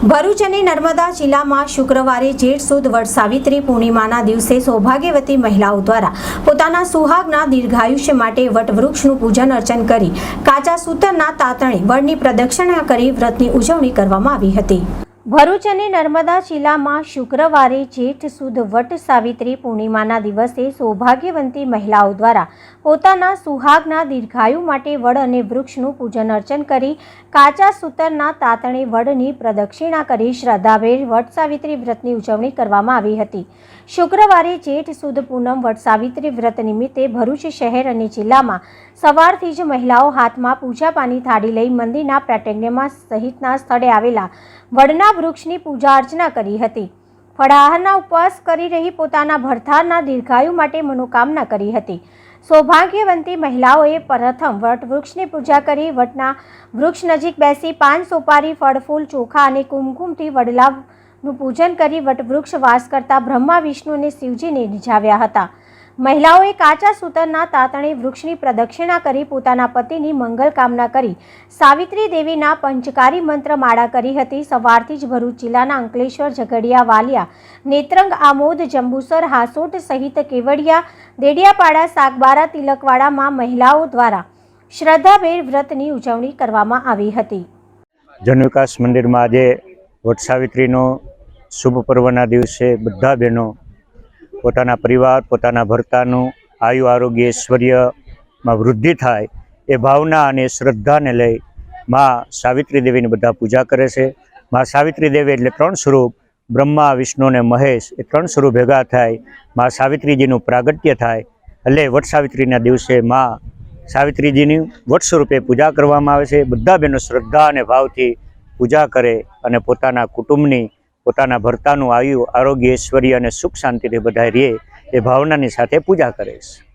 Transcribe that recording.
ભરૂચ અને નર્મદા જિલ્લામાં શુક્રવારે જેઠ સુદ વડ સાવિત્રી પૂર્ણિમાના દિવસે સૌભાગ્યવતી મહિલાઓ દ્વારા પોતાના સુહાગના દીર્ઘાયુષ્ય માટે વટવૃક્ષનું પૂજન અર્ચન કરી કાચા સૂતરના તાતણે વડની પ્રદક્ષિણા કરી વ્રતની ઉજવણી કરવામાં આવી હતી. ભરૂચ અને નર્મદા જિલ્લામાં શુક્રવારે જેઠ સુદ વટ સાવિત્રી પૂર્ણિમાના દિવસે સૌભાગ્યવંતી મહિલાઓ દ્વારા પોતાના સુહાગના દીર્ઘાયુ માટે વડ અને વૃક્ષનું પૂજન અર્ચન કરી કાચા સૂતરના તાતણે વડની પ્રદક્ષિણા કરી શ્રદ્ધાભેર વટ સાવિત્રી વ્રતની ઉજવણી કરવામાં આવી હતી. શુક્રવારે જેઠ સુદ પૂનમ વટ સાવિત્રી વ્રત નિમિત્તે ભરૂચ શહેર અને જિલ્લામાં સવારથી જ મહિલાઓ હાથમાં પૂજા પાની થાળી લઈ મંદિરના પ્રેટેગ્યમાં સહિતના સ્થળે આવેલા વડના વૃક્ષની પૂજા અર્ચના કરી હતી. ફળાહારના ઉપવાસ કરી રહી પોતાના ભરથારના દીર્ઘાયુ માટે મનોકામના કરી હતી. સૌભાગ્યવંતી મહિલાઓએ પ્રથમ વટ વૃક્ષની પૂજા કરી. વટના વૃક્ષ નજીક બેસી પાન સોપારી ફળ ફૂલ ચોખા અને કુમકુમથી વડલાનું પૂજન કરી વટવૃક્ષ વાસ કરતા બ્રહ્મા, વિષ્ણુ અને શિવજીને રીઝાવ્યા હતા. મહિલાઓએ કાચા સૂતરના તાતણે વૃક્ષની પ્રદક્ષિણા કરી પોતાના પતિની મંગલ કામના કરી સાવિત્રી દેવીના પંચકારી મંત્ર માળા કરી હતી. સવારથી જ ભરૂચ જિલ્લાના અંકલેશ્વર, ઝઘડિયા, વાલિયા, નેત્રંગ, આમોદ, જંબુસર, હાસોટ સહિત કેવડિયા, દેડિયાપાડા, સાગબારા, તિલકવાડામાં મહિલાઓ દ્વારા શ્રદ્ધાભેર વ્રતની ઉજવણી કરવામાં આવી હતી. જનવિકાસ મંદિરમાં આજે વટ સાવિત્રીનો શુભ પર્વના દિવસે બધા બહેનો પોતાના પરિવાર, પોતાના ભરતાનું આયુ આરોગ્ય ઐશ્વર્યમાં વૃદ્ધિ થાય એ ભાવના અને શ્રદ્ધાને લઈ માં સાવિત્રી દેવીની બધા પૂજા કરે છે. માં સાવિત્રી દેવી એટલે ત્રણ સ્વરૂપ, બ્રહ્મા, વિષ્ણુ અને મહેશ એ ત્રણ સ્વરૂપ ભેગા થાય, માં સાવિત્રીજીનું પ્રાગટ્ય થાય. એટલે વટ સાવિત્રીના દિવસે માં સાવિત્રીજીની વટ સ્વરૂપે પૂજા કરવામાં આવે છે. બધા બહેનો શ્રદ્ધા અને ભાવથી પૂજા કરે અને પોતાના કુટુંબની પોતાના ભરતાનું આયુ આરોગ્ય, ઐશ્વર્ય અને સુખ શાંતિથી બધા રહે એ ભાવનાની સાથે પૂજા કરે છે.